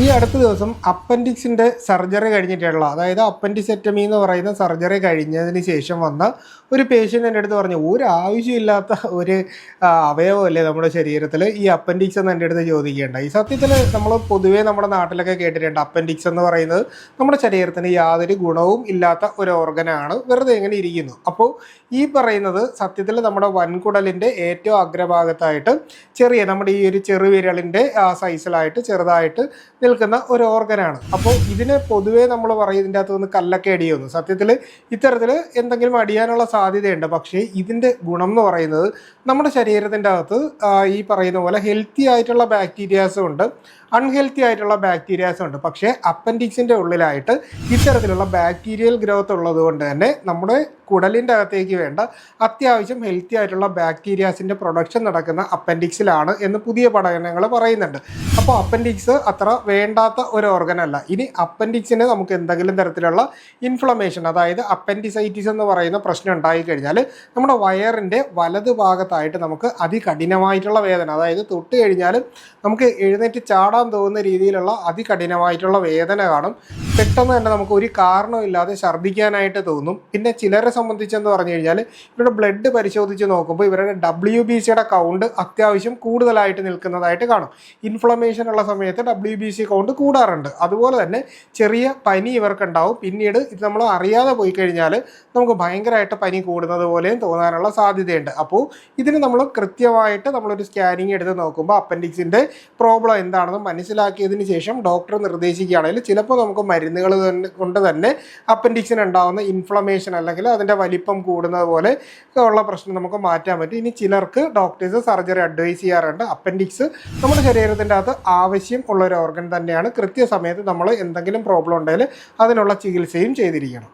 ഈ അടുത്ത ദിവസം അപ്പൻഡിക്സിന്റെ സർജറി കഴിഞ്ഞിട്ടുള്ള അതായത് അപ്പൻഡിസെറ്റമി എന്ന് പറയുന്ന സർജറി കഴിഞ്ഞതിന് ശേഷം വന്ന ഒരു പേഷ്യന്റ് എന്റെ അടുത്ത് പറഞ്ഞു ഒരു ആവശ്യമില്ലാത്ത ഒരു അവയവമല്ലേ നമ്മുടെ ശരീരത്തിൽ ഈ അപ്പൻഡിക്സ് എന്ന് എന്റെ അടുത്ത് ചോദിക്കേണ്ട. ഈ സത്യത്തിൽ നമ്മൾ പൊതുവേ നമ്മുടെ നാട്ടിലൊക്കെ കേട്ടിട്ടുണ്ട് അപ്പൻഡിക്സ് എന്ന് പറയുന്നത് നമ്മുടെ ശരീരത്തിന് യാതൊരു ഗുണവും ഇല്ലാത്ത ഒരു ഓർഗനാണ് വെറുതെ എങ്ങനെ ഇരിക്കുന്നു. അപ്പോൾ ഈ പറയുന്നത് സത്യത്തിൽ നമ്മുടെ വൻകുടലിന്റെ ഏറ്റവും അഗ്രഭാഗത്തായിട്ട് ചെറിയ നമ്മുടെ ഈ ഒരു ചെറുവിരലിന്റെ സൈസിലായിട്ട് ചെറുതായിട്ട് നിൽക്കുന്ന ഒരു ഓർഗനാണ്. അപ്പോൾ ഇതിനെ പൊതുവേ നമ്മൾ പറയും ഇതിന്റെ അകത്ത് നിന്ന് കല്ലൊക്കെ അടിയുന്നു സത്യത്തിൽ ഇത്തരത്തിൽ എന്തെങ്കിലും അടിയാനുള്ള സാധ്യതയുണ്ട്. പക്ഷേ ഇതിന്റെ ഗുണം എന്ന് പറയുന്നത് നമ്മുടെ ശരീരത്തിന്റെ അകത്ത് ഈ പറയുന്ന പോലെ ഹെൽത്തി ആയിട്ടുള്ള ബാക്ടീരിയാസും ഉണ്ട്. അൺഹെൽത്തി ആയിട്ടുള്ള ബാക്ടീരിയാസ് ഉണ്ട്. പക്ഷേ അപ്പൻഡിക്സിന്റെ ഉള്ളിലായിട്ട് ഇത്തരത്തിലുള്ള ബാക്ടീരിയൽ ഗ്രോത്ത് ഉള്ളത് കൊണ്ട് തന്നെ നമ്മുടെ കുടലിന്റെ അകത്തേക്ക് വേണ്ട അത്യാവശ്യം ഹെൽത്തി ആയിട്ടുള്ള ബാക്ടീരിയാസിന്റെ പ്രൊഡക്ഷൻ നടക്കുന്ന അപ്പൻഡിക്സിലാണ് എന്ന് പുതിയ പഠനങ്ങൾ പറയുന്നുണ്ട്. അപ്പോൾ അപ്പൻഡിക്സ് അത്ര വേണ്ടാത്ത ഒരു ഓർഗൻ അല്ല. ഇനി അപ്പൻഡിക്സിന് നമുക്ക് എന്തെങ്കിലും തരത്തിലുള്ള ഇൻഫ്ലമേഷൻ അതായത് അപ്പൻഡിസൈറ്റിസ് എന്ന് പറയുന്ന പ്രശ്നം ഉണ്ടായി കഴിഞ്ഞാൽ നമ്മുടെ വയറിന്റെ വലത് ഭാഗത്തായിട്ട് നമുക്ക് അതികഠിനമായിട്ടുള്ള വേദന അതായത് തൊട്ട് കഴിഞ്ഞാലും നമുക്ക് എഴുന്നേറ്റ് ചാടാൻ തോന്നുന്ന രീതിയിലുള്ള അതികഠിനമായിട്ടുള്ള വേദന കാണും. പെട്ടെന്ന് തന്നെ നമുക്ക് ഒരു കാരണമില്ലാതെ ഛർദ്ദിക്കാനായിട്ട് തോന്നും. പിന്നെ ചിലരെ സംബന്ധിച്ചെന്ന് പറഞ്ഞു കഴിഞ്ഞാൽ ഇവരുടെ ബ്ലഡ് പരിശോധിച്ച് നോക്കുമ്പോൾ ഇവരുടെ ഡബ്ല്യു ബി സിയുടെ കൗണ്ട് അത്യാവശ്യം കൂടുതലായിട്ട് നിൽക്കുന്നതായിട്ട് കാണും. ഇൻഫ്ലമേഷൻ ഉള്ള സമയത്ത് ഡബ്ല്യു ബി സി കൗണ്ട് കൂടാറുണ്ട്. അതുപോലെ തന്നെ ചെറിയ പനി ഇവർക്കുണ്ടാവും. പിന്നീട് ഇത് നമ്മൾ അറിയാതെ പോയി കഴിഞ്ഞാൽ നമുക്ക് ഭയങ്കരമായിട്ട് പനി കൂടുന്നത് പോലെയും തോന്നാനുള്ള സാധ്യതയുണ്ട്. അപ്പോൾ ഇതിന് നമ്മൾ കൃത്യമായിട്ട് നമ്മളൊരു സ്കാനിങ് എടുത്ത് നോക്കുമ്പോൾ അപ്പൻഡിക്സിന്റെ പ്രോബ്ലം എന്താണെന്ന് മനസ്സിലാക്കിയതിന് ശേഷം ഡോക്ടർ നിർദ്ദേശിക്കുകയാണെങ്കിൽ ചിലപ്പോൾ നമുക്ക് മരുന്നുകൾ കൊണ്ട് തന്നെ അപ്പൻഡിക്സിന് ഉണ്ടാകുന്ന ഇൻഫ്ലമേഷൻ അല്ലെങ്കിൽ അതിന്റെ വലിപ്പം കൂടുന്നത് പോലെ ഉള്ള പ്രശ്നം നമുക്ക് മാറ്റാൻ പറ്റും. ഇനി ചിലർക്ക് ഡോക്ടേഴ്സ് സർജറി അഡ്വൈസ് ചെയ്യാറുണ്ട്. അപ്പൻഡിക്സ് നമ്മുടെ ശരീരത്തിന്റെ അകത്ത് ആവശ്യം ഉള്ള ഒരു ഓർഗൻ തന്നെയാണ്. കൃത്യസമയത്ത് നമ്മൾ എന്തെങ്കിലും പ്രോബ്ലം ഉണ്ടെങ്കിൽ അതിനുള്ള ചികിത്സയും ചെയ്തിരിക്കണം.